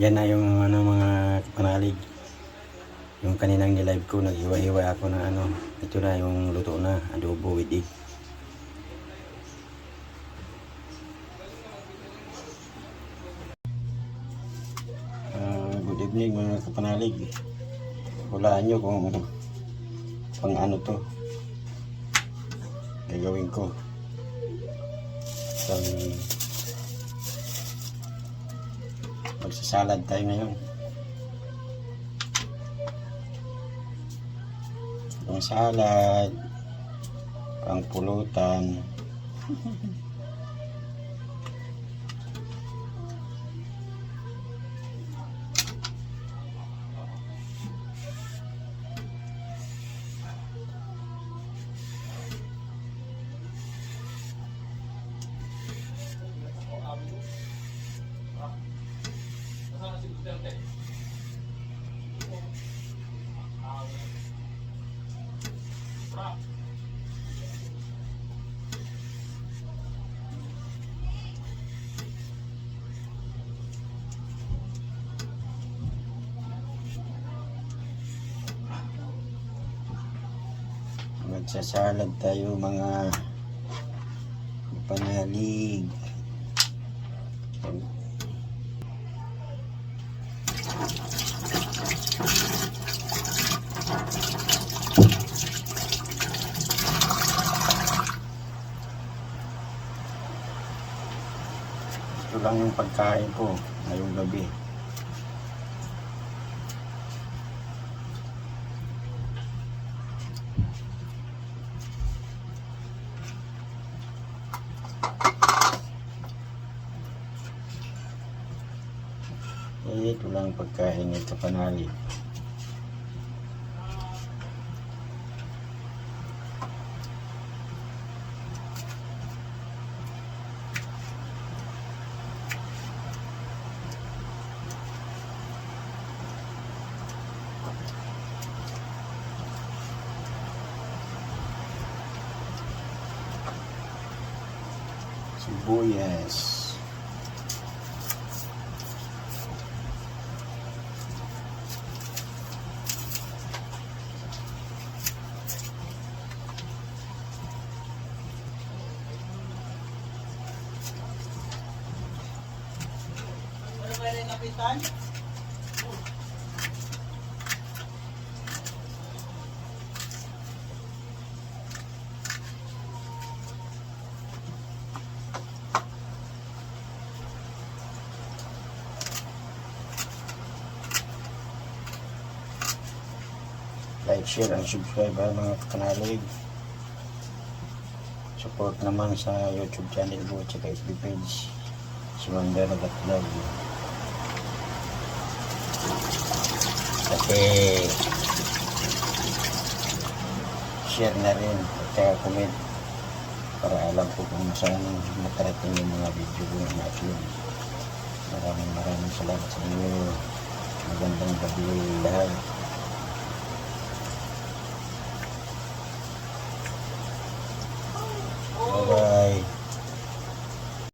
Yan na yung ano, mga panalig. Yung kaninang nilive ko, nag-iwa-iwa ako na ano. Ito na yung luto na, adobo with egg. Ah, good evening mga kapanalig. Hulaan nyo kung pang ano to. Gagawin ko. Pang magsasalad tayo ngayon. Pang salad, pang pulutan. Magsasalad tayo mga panalig. Ito lang yung pagkain ko ngayong gabi. Ito lang ang pagkain ng kapanali. Sibuyas. Kapitan? like, share, and subscribe ha mga kanalig. Support naman sa YouTube channel ko at saka FB page. Si Wanda Nagatlog. Kasi share na rin at saka comment para alam ko kung saan nakarating yung mga video ko na upload. Maraming maraming salamat sa inyo. Magandang gabi lahat.